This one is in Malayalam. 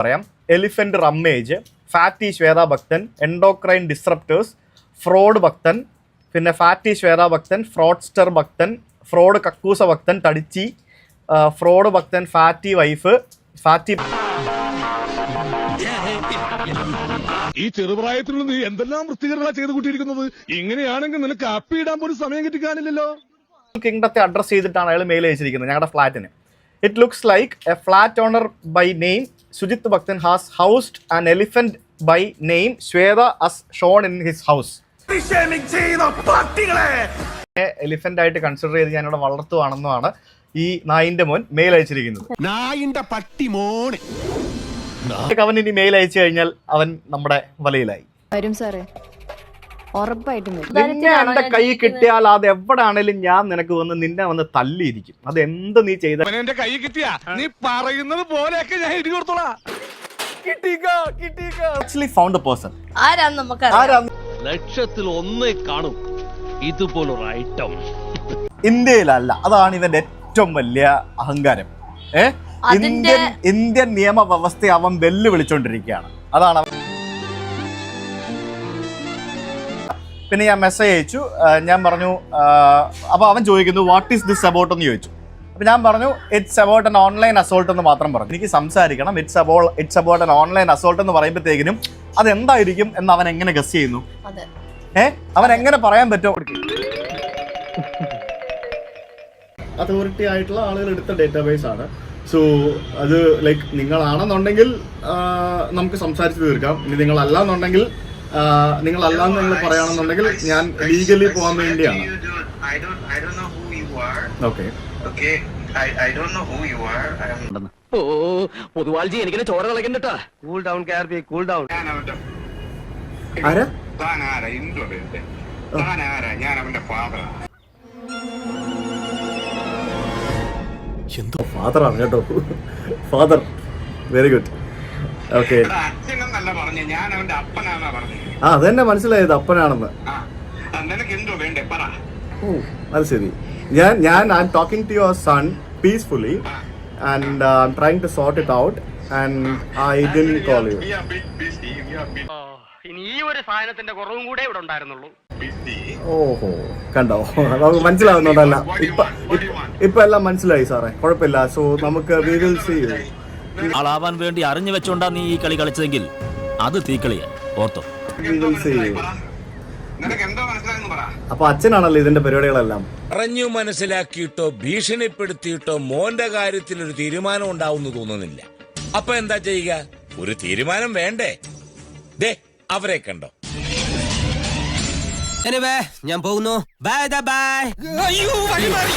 പറയാം. എലിഫന്റ് റമ്മേജ് ഫാറ്റി ശ്വേത ഭക്തൻ എൻഡോക്രൈൻ ഡിസ്റപ്റ്റേഴ്സ് ഫ്രോഡ് ഭക്തൻ പിന്നെ ഫാറ്റി ശ്വേത ഭക്തൻ ഫ്രോഡ്സ്റ്റർ ഭക്തൻ ഫ്രോഡ് കക്കൂസ ഭക്തൻ തടിച്ചി fraud Bhakthan fatty wife fatty ഈ ചെറുപ്രായത്തിലുള്ള നീ എന്തെല്ലാം വൃത്തികരണ ചെയ്തു കൂട്ടിയിരിക്കുന്നത്? ഇങ്ങനെയാണെങ്കിൽ നിനക്ക് ഇടാൻ പോലും സമയം കിട്ടിക്കാനില്ലല്ലോ. കിങ്ഡത്തെ അഡ്രസ് ചെയ്തിട്ടാണ് അയാൾ മെയിൽ അയച്ചിരിക്കുന്നത് ഞങ്ങളുടെ ഫ്ലാറ്റിന് it looks like a flat owner by name Sujith Bhakthan has housed an elephant by name Shweta as shown in his house elephant ആയിട്ട് കൺസിഡർ ചെയ്ത് ഞാൻ ഇവിടെ വളർത്തുവാണെന്നുമാണ് ഈ നായിന്റെ മോൻ മെയിൽ അയച്ചിരിക്കുന്നത്. നായിന്റെ പട്ടി മോൻ അവൻ ഇനി മെയിൽ അയച്ചു കഴിഞ്ഞാൽ അവൻ നമ്മുടെ വലയിലായി. വരും സാറേ. ഉറപ്പായിട്ടും നിന്നെ എന്റെ കൈ കിട്ടിയാൽ അത് എവിടാണേലും ഞാൻ നിനക്ക് വന്ന് നിന്നെ വന്ന് തല്ലിയിരിക്കും അത് എന്ത് നീ ചെയ്ത എന്റെ കൈ കിട്ടിയ? നീ പറയുന്നത് പോലെയൊക്കെ ഞാൻ ഇടി കൊടുത്തോളാ. ആക്ച്വലി ഫൗണ്ട് എ പേഴ്സൺ ആരാന്ന് നമുക്ക് ആരാ ലക്ഷത്തിൽ ഒന്നേ കാണും. ഇതുപോലൊരു ഐറ്റം ഇന്ത്യയിലല്ല അതാണ് ഇവന്റെ ഏറ്റവും വലിയ അഹങ്കാരം. ഏ? ഇന്ത്യൻ ഇന്ത്യൻ ഇന്ത്യൻ നിയമവ്യവസ്ഥയെ അവൻ വെല്ലുവിളിച്ചോണ്ടിരിക്കുകയാണ്. അതാണ് അവൻ പിന്നെ ഞാൻ മെസ്സേജ് അയച്ചു. ഞാൻ പറഞ്ഞു അപ്പോൾ അവൻ ചോദിക്കുന്നു വാട്ട് ഈസ് ദിസ് അബൌട്ട് എന്ന് ചോദിച്ചു. അപ്പോൾ ഞാൻ പറഞ്ഞു it's about an online assault എന്ന് മാത്രം പറഞ്ഞു. എനിക്ക് സംസാരിക്കണം. It's about it's about an online assault എന്ന് പറയുമ്പോഴത്തേക്കിനും അതെന്തായിരിക്കും എന്ന് അവൻ എങ്ങനെ ഗസ് ചെയ്യുന്നു? അതെ. ഏ? അവൻ എങ്ങനെ പറയാൻ പറ്റും? അതോറിറ്റി ആയിട്ടുള്ള ആളുകൾ എടുത്ത ഡേറ്റാബേസ് ആണ്. സോ അത് ലൈക്ക് നിങ്ങളാണെന്നുണ്ടെങ്കിൽ നമുക്ക് സംസാരിച്ചു തീർക്കാം. ഇനി നിങ്ങളല്ല എന്നുണ്ടെങ്കിൽ നിങ്ങളല്ല അല്ലാന്ന് നിങ്ങൾ പറയുകയാണെന്നുണ്ടെങ്കിൽ ഞാൻ ലീഗലി പോകാൻ വേണ്ടിയാണ്. ഓക്കെ ഓ പൊതുവാൾജി എനിക്കിനെ ചോര കളക്കണ്ടട്ടാ cool down be cool down ഞാൻ അവന്റെ ആരാ? താൻ ആരാ? ഇൻഡോ താൻ ആരാ? ഞാൻ അവന്റെ ഫാദറാ എന്തോ ഫാദറാണ് കേട്ടോ. Father very good okay. അച്ഛനെന്നല്ല പറഞ്ഞു. ഞാൻ അവന്റെ അപ്പനാന്നാ പറഞ്ഞു. ആ അതെന്നെ മനസ്സിലായത് അപ്പനാണെന്ന്. ആ ആ, നിനക്ക് എന്തോ വേണ്ടേ? പറ. ഓ അത് ശരി. ഞാൻ ഞാൻ I am talking to your son peacefully and I am trying to sort it out and I didn't call you ഇനി ഈ ഒരു സാധനത്തിന്റെ കുറവും കൂടെ ഇവിടെ ഉണ്ടായിരുന്നുള്ളൂ. ഓഹോ കണ്ടോ? നമുക്ക് മനസ്സിലാവുന്നുണ്ടല്ല ഇപ്പൊ? ഇപ്പൊ എല്ലാം മനസ്സിലായി സാറേ. കുഴപ്പമില്ല. സോ നമുക്ക് വി വിൽ സീ യു ആളാവാൻ വേണ്ടി അറിഞ്ഞു വെച്ചോണ്ടാ നീ ഈ കളി കളിച്ചതെങ്കിൽ അത് തീക്കളിയാ. ഓർത്തോ? അപ്പൊ അച്ഛനാണല്ലോ ഇതിന്റെ പരിപാടികളെല്ലാം. പറഞ്ഞു മനസ്സിലാക്കിയിട്ടോ ഭീഷണിപ്പെടുത്തിയിട്ടോ മോന്റെ കാര്യത്തിൽ ഒരു തീരുമാനം ഉണ്ടാവുന്നു തോന്നുന്നില്ല. അപ്പൊ എന്താ ചെയ്യുക? ഒരു തീരുമാനം വേണ്ടേ? ദേ അവരെ കണ്ടോ. ഞാൻ പോകുന്നു. ബൈ ബൈ അയ്യോ വഴി മാറി.